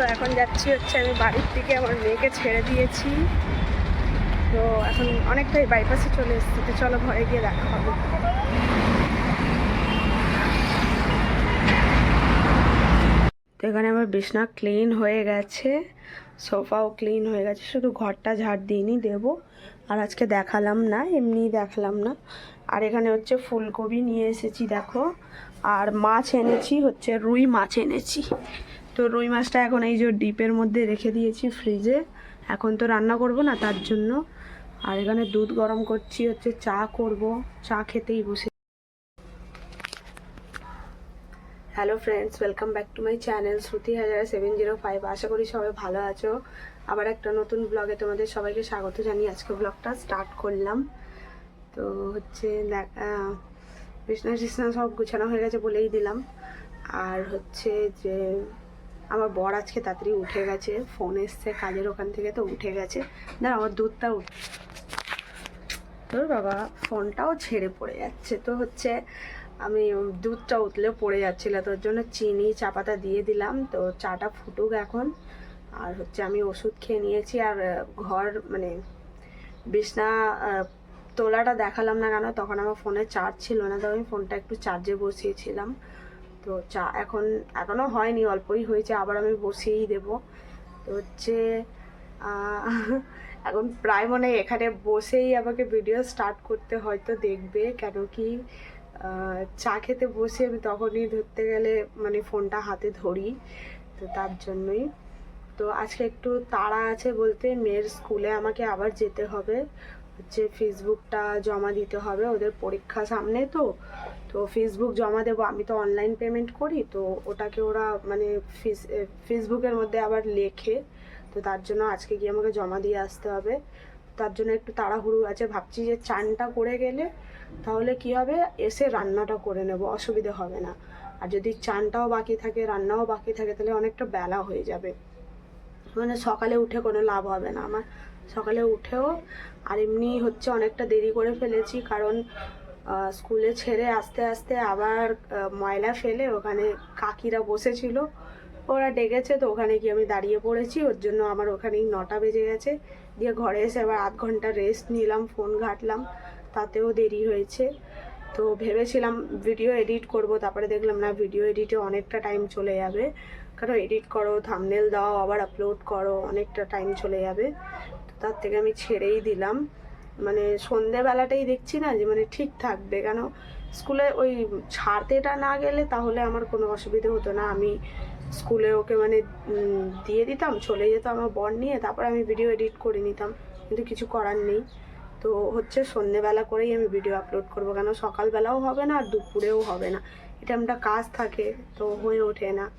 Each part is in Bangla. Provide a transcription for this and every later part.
তো এখন যাচ্ছি হচ্ছে আমি বাড়ির থেকে আমার মেয়েকে ছেড়ে দিয়েছি। তো এখন অনেকটাই বাইপাসে চলে এসেছি, তো চলো ঘরে গিয়ে দেখা হবে। তো এখানে আমার বিছনা ক্লিন হয়ে গেছে, সোফাও ক্লিন হয়ে গেছে, শুধু ঘরটা ঝাড় দিইনি, দেবো। আর আজকে দেখালাম না এমনি দেখালাম না। আর এখানে হচ্ছে ফুলকপি নিয়ে এসেছি, দেখো। আর মাছ এনেছি, হচ্ছে রুই মাছ এনেছি। তো রুই মাছটা এখন এই যে ডিপের মধ্যে রেখে দিয়েছি ফ্রিজে। এখন তো রান্না করব না, তার জন্য। আর এখানে দুধ গরম করছি, হচ্ছে চা করব। চা খেতেই বসে। Hello friends welcome back to my channel Shruti হাজার সেভেন জিরো ফাইভ আশা করি সবাই ভালো আছো। আবার একটা নতুন ব্লগে তোমাদের সবাইকে স্বাগত জানিয়ে আজকে ব্লগটা স্টার্ট করলাম। তো হচ্ছে বিছনা টিছনা সব গুছানো হয়ে গেছে বলেই দিলাম। আর হচ্ছে যে আমার বর আজকে তাড়াতাড়ি উঠে গেছে ফোন এসছে কাজের ওখান থেকে তো উঠে গেছে। দাঁড়া, আমার দুধটা উঠ। তোর বাবা, ফোনটাও ছেড়ে পড়ে যাচ্ছে। তো হচ্ছে আমি দুধটা উতলে পড়ে যাচ্ছিল, তোর জন্য চিনি, চা পাতা দিয়ে দিলাম। তো চাটা ফুটুক এখন। আর হচ্ছে আমি ওষুধ খেয়ে নিয়েছি। আর ঘর মানে বিছনা তোলাটা দেখালাম না কেন, তখন আমার ফোনে চার্জ ছিল না। তো আমি ফোনটা একটু চার্জে বসিয়েছিলাম। তো চা এখন এখনও হয়নি, অল্পই হয়েছে, আবার আমি বসিয়েই দেব। তো হচ্ছে এখন প্রায় মনে এখানে বসেই আমাকে ভিডিও স্টার্ট করতে হয়তো দেখবে, কেন কি চা খেতে বসে আমি তখনই ধরতে গেলে মানে ফোনটা হাতে ধরি, তো তার জন্যই। তো আজকে একটু তাড়া আছে বলতে, মেয়ের স্কুলে আমাকে আবার যেতে হবে। হচ্ছে ফেসবুকটা জমা দিতে হবে ওদের পরীক্ষা সামনে তো তো ফেসবুক জমা দেবো। আমি তো অনলাইন পেমেন্ট করি, তো ওটাকে ওরা মানে ফেস ফেসবুকের মধ্যে আবার লেখে, তো তার জন্য আজকে গিয়ে আমাকে জমা দিয়ে আসতে হবে। তার জন্য একটু তাড়াহুড়ো আছে, ভাবছি যে চানটা করে গেলে তাহলে কি হবে? এসে রান্নাটা করে নেব, অসুবিধা হবে না। আর যদি চানটাও বাকি থাকে, রান্নাও বাকি থাকে, তাহলে অনেকটা বেলা হয়ে যাবে। মানে সকালে উঠে কোনো লাভ হবে না আমার। সকালে উঠেও, আর এমনি হচ্ছে অনেকটা দেরি করে ফেলেছি কারণ স্কুলে ছেড়ে আস্তে আস্তে আবার ময়লা ফেলে ওখানে কাকিরা বসেছিল। ওরা ডেকেছে তো ওখানে গিয়ে আমি দাঁড়িয়ে পড়েছি, ওর জন্য আমার ওখানেই নটা বেজে গেছে। দিয়ে ঘরে এসে আবার আধ ঘণ্টা রেস্ট নিলাম ফোন ঘাটলাম, তাতেও দেরি হয়েছে। তো ভেবেছিলাম ভিডিও এডিট করব, তারপরে দেখলাম না ভিডিও এডিটে অনেকটা টাইম চলে যাবে। কারণ এডিট করো থামনেল দাও, আবার আপলোড করো, অনেকটা টাইম চলে যাবে। তার থেকে আমি ছেড়েই দিলাম। মানে সন্ধেবেলাটাই দেখছি না যে মানে ঠিক থাকবে। কেন? স্কুলে ওই ছাড়তেটা না গেলে তাহলে আমার কোনো অসুবিধে হতো না। আমি স্কুলে ওকে মানে দিয়ে দিতাম, চলে যেত আমার বর নিয়ে, তারপর আমি ভিডিও এডিট করে নিতাম। কিন্তু কিছু করার নেই। তো হচ্ছে সন্ধেবেলা করেই আমি ভিডিও আপলোড করব। কেন? সকালবেলাও হবে না আর দুপুরেও হবে না। এটা একটা কাজ থাকে, তো হয়ে ওঠে না।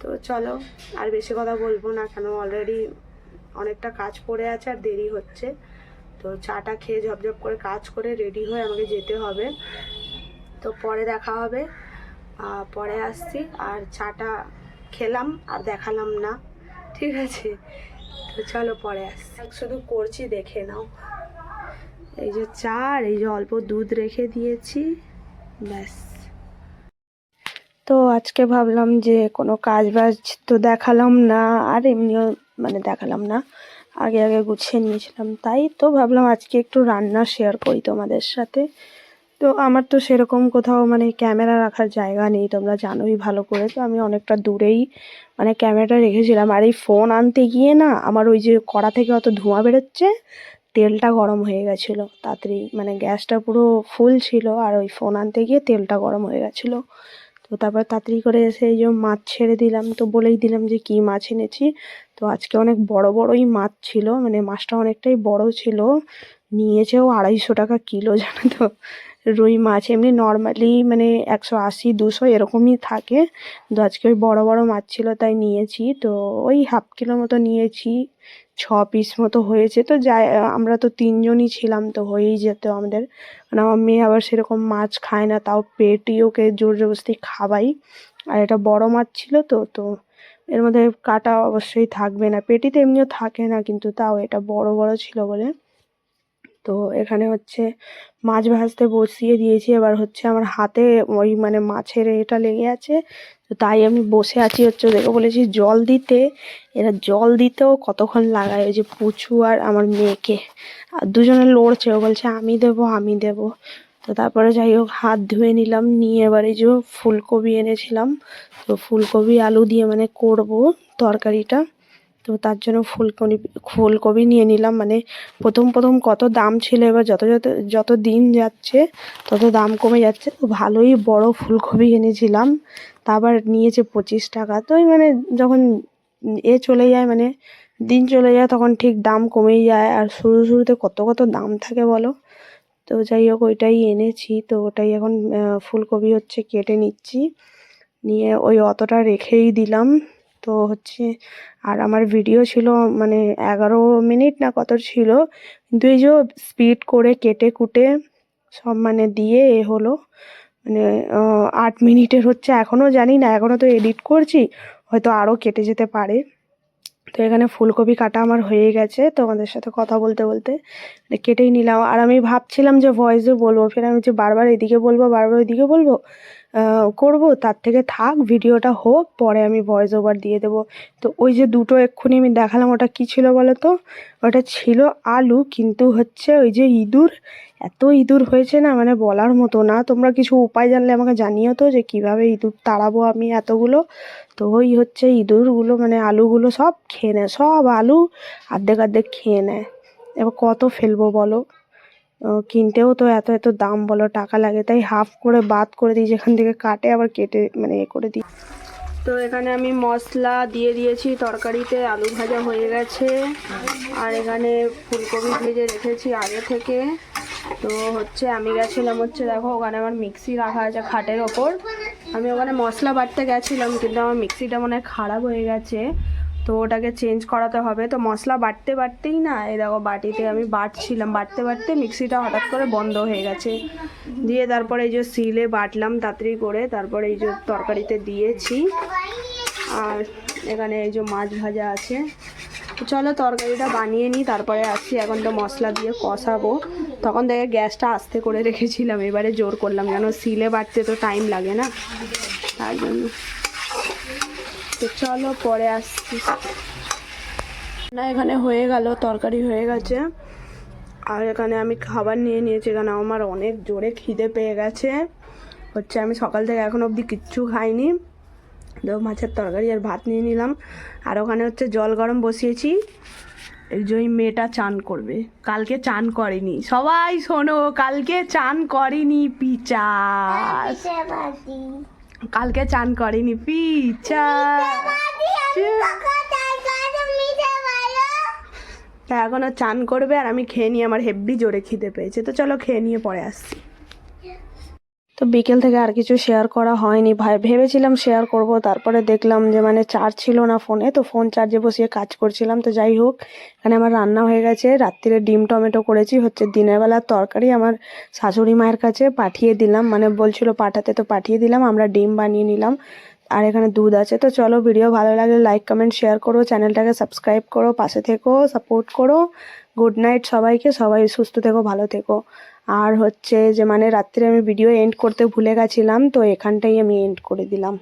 তো চলো, আর বেশি কথা বলব না। কেন? অলরেডি অনেকটা কাজ পড়ে আছে আর দেরি হচ্ছে। তো চাটা খেয়ে ঝপঝপ করে কাজ করে রেডি হয়ে আমাকে যেতে হবে। তো পরে দেখা হবে। পরে আসছি। আর চাটা খেলাম আর দেখালাম না। ঠিক আছে? তো চলো পরে আসছি। শুধু করছি দেখে নাও। এই যে চা আর এই যে অল্প দুধ রেখে দিয়েছি। ব্যাস। তো আজকে ভাবলাম যে কোনো কাজ বাজ তো দেখালাম না। আর এমনিও মানে দেখালাম না। আগে আগে গুছিয়ে নিয়েছিলাম। তাই তো ভাবলাম আজকে একটু রান্না শেয়ার করি তোমাদের সাথে। তো আমার তো সেরকম কোথাও মানে ক্যামেরা রাখার জায়গা নেই, তোমরা জানোই ভালো করে। তো আমি অনেকটা দূরেই মানে ক্যামেরাটা রেখেছিলাম। আর এই ফোন আনতে গিয়ে না আমার ওই যে কড়া থেকে অত ধোঁয়া বেরোচ্ছে, তেলটা গরম হয়ে গেছিল। তাড়াতাড়ি মানে গ্যাসটা পুরো ফুল ছিল, আর ওই ফোন আনতে গিয়ে তেলটা গরম হয়ে গেছিল। তো তারপর তাড়াতাড়ি করে এসে এই যে মাছ ছেড়ে দিলাম, তো বলেই দিলাম যে কী মাছ এনেছি। তো আজকে অনেক বড় বড়ই মাছ ছিল মানে মাছটা অনেকটাই বড় ছিল, নিয়েছেও আড়াইশো টাকা কিলো, জানো তো। রুই মাছ এমনি নর্মালি মানে একশো আশি, দুশো এরকমই থাকে। তো আজকে ওই বড় বড় মাছ ছিল, তাই নিয়েছি। তো ওই হাফ কিলো মতো নিয়েছি। ছ পিস মতো হয়েছে। তো যাই আমরা তো তিনজনই ছিলাম, তো হয়েই যেত আমাদের। মানে আমার মেয়ে আবার সেরকম মাছ খায় না, তাও পেটি ওকে জোর জবরদস্তি খাওয়াই আর এটা বড় মাছ ছিল তো তো এর মধ্যে কাটা অবশ্যই থাকবে না। পেটিতে এমনিও থাকে না, কিন্তু তাও এটা বড় বড় ছিল বলে। তো এখানে হচ্ছে মাছ ভাজতে বসিয়ে দিয়েছি। এবার হচ্ছে আমার হাতে ওই মানে মাছের এটা লেগে আছে। তো তাই আমি বসে আছি হচ্ছে ওদেরকে বলেছি, জল দিতে। এরা জল দিতেও কতক্ষণ লাগায়? ওই যে পুচু আর আমার মেয়েকে। আর দুজনে লড়ছে। ও বলছে, আমি দেবো আমি দেবো। তো তারপরে যাই হোক, হাত ধুয়ে নিলাম। নিয়ে এবার যে ফুলকপি এনেছিলাম। তো ফুলকপি, আলু দিয়ে মানে করব তরকারিটা। তো তার জন্য ফুলকপি ফুলকপি নিয়ে নিলাম। মানে প্রথম প্রথম কত দাম ছিল, এবার যত যত যত দিন যাচ্ছে, তত দাম কমে যাচ্ছে। তো ভালোই বড় ফুলকপি এনেছিলাম। তা আবার নিয়েছে পঁচিশ টাকা। তো মানে যখন এ চলে যায় মানে দিন চলে যায়, তখন ঠিক দাম কমেই যায়। আর শুরু, শুরুতে কত কত দাম থাকে বলো? তো যাই হোক, ওইটাই এনেছি। তো ওটাই এখন ফুলকপি হচ্ছে কেটে নিচ্ছি। নিয়ে ওই অতটা রেখেই দিলাম। তো হচ্ছে, আর আমার ভিডিও ছিল মানে এগারো মিনিট না কত ছিল, কিন্তু এই যে স্পিড করে কেটে কুটে সব মানে দিয়ে এ হলো। মানে আট মিনিটের হচ্ছে এখনও জানি না এখনও তো এডিট করছি, হয়তো আরও কেটে যেতে পারে। তো এখানে ফুলকপি কাটা আমার হয়ে গেছে, তোমাদের সাথে কথা বলতে বলতে। মানে কেটেই নিলাম, আর আমি ভাবছিলাম যে ভয়েসে বলব, ফের আমি যে বারবার এদিকে বলব, বারবার ওইদিকে বলব করব, তার থেকে থাক, ভিডিওটা হোক, পরে আমি ভয়েস ওভার দিয়ে দেবো। তো ওই যে দুটো এক্ষুনি আমি দেখালাম, ওটা কী ছিল বলো তো ওটা ছিল আলু, কিন্তু হচ্ছে ওই যে ইঁদুর। এত ইঁদুর হয়েছে না মানে বলার মতো না। তোমরা কিছু উপায় জানলে আমাকে জানিও তো যে কীভাবে ইঁদুর তাড়াবো আমি এতগুলো। তো ওই হচ্ছে ইঁদুরগুলো মানে আলুগুলো সব খেয়ে নেয়, সব আলু আর্ধেক অর্ধেক খেয়ে নেয়। এবার কত ফেলব বলো? কিনতেও তো এত এত দাম বলো, টাকা লাগে, তাই হাফ করে বাদ করে দিই, যেখান থেকে কাটে আবার কেটে মানে এ করে দিই। তো এখানে আমি মশলা দিয়ে দিয়েছি, তরকারিতে আলু ভাজা হয়ে গেছে, আর এখানে ফুলকপি ভেজে রেখেছি আগে থেকে। তো হচ্ছে আমি গেছিলাম হচ্ছে, দেখো, ওখানে আমার মিক্সি রাখা আছে খাটের ওপর। আমি ওখানে মশলা বাটতে গেছিলাম, কিন্তু আমার মিক্সিটা মনে খারাপ হয়ে গেছে। তো ওটাকে চেঞ্জ করাতে হবে। তো মশলা বাটতে বাটতেই না, এই দেখো বাটিতে আমি বাটছিলাম, বাটতে বাটতে মিক্সিটা হঠাৎ করে বন্ধ হয়ে গেছে। দিয়ে তারপরে এই যে সিলে বাটলাম তাড়াতাড়ি করে, তারপরে এই যে তরকারিতে দিয়েছি। আর এখানে এই যে মাছ ভাজা আছে। চলো তরকারিটা বানিয়ে নিই, তারপরে আসছি। এখন তো মশলা দিয়ে কষাবো। তখন দেখে গ্যাসটা আস্তে করে রেখেছিলাম, এবারে জোর করলাম কেন সিলে বাটতে তো টাইম লাগে না। তার জন্য। তো চলো পরে আসছি। না, এখানে হয়ে গেল, তরকারি হয়ে গেছে। আর এখানে আমি খাবার নিয়ে নিয়েছি, এখানে আমার অনেক জোরে খিদে পেয়ে গেছে। হচ্ছে আমি সকাল থেকে এখন অবধি কিচ্ছু খাইনি। তো মাছের তরকারি আর ভাত নিয়ে নিলাম। আর ওখানে হচ্ছে জল গরম বসিয়েছি। এই যে ওই মেয়েটা চান করবে। কালকে চান করেনি। সবাই শোনো, কালকে চান করেনি পিচাস কালকে চান করেনি, পিচা। তা চান করবে আর আমি খেয়ে নিয়ে আমার হেব্বি জোরে খিদে পেয়েছে। তো চলো খেয়ে নিয়ে পরে আসছি। তো বিকেল থেকে আর কিছু শেয়ার করা হয়নি। ভাই, ভেবেছিলাম শেয়ার করব, তারপরে দেখলাম যে মানে চার্জ ছিল না ফোনে তো ফোন চার্জে বসিয়ে কাজ করছিলাম। তো যাই হোক, এখানে আমার রান্না হয়ে গেছে। রাত্রিরে ডিম টমেটো করেছি, হচ্ছে দিনের বেলার তরকারি আমার শাশুড়ি মায়ের কাছে পাঠিয়ে দিলাম। মানে বলছিল পাঠাতে, তো পাঠিয়ে দিলাম, আমরা ডিম বানিয়ে নিলাম। আর এখানে দুধ আছে, তো চলো ভিডিও ভালো লাগলে লাইক কমেন্ট শেয়ার করো। চ্যানেলটাকে সাবস্ক্রাইব করো, পাশে থেকো সাপোর্ট করো। গুড নাইট সবাইকে, সবাই সুস্থ থেকো, ভালো থেকো। আর হচ্ছে যে মানে রাত্রে আমি ভিডিও এন্ড করতে ভুলে গেছিলাম, তো এখানটাই আমি এন্ড করে দিলাম।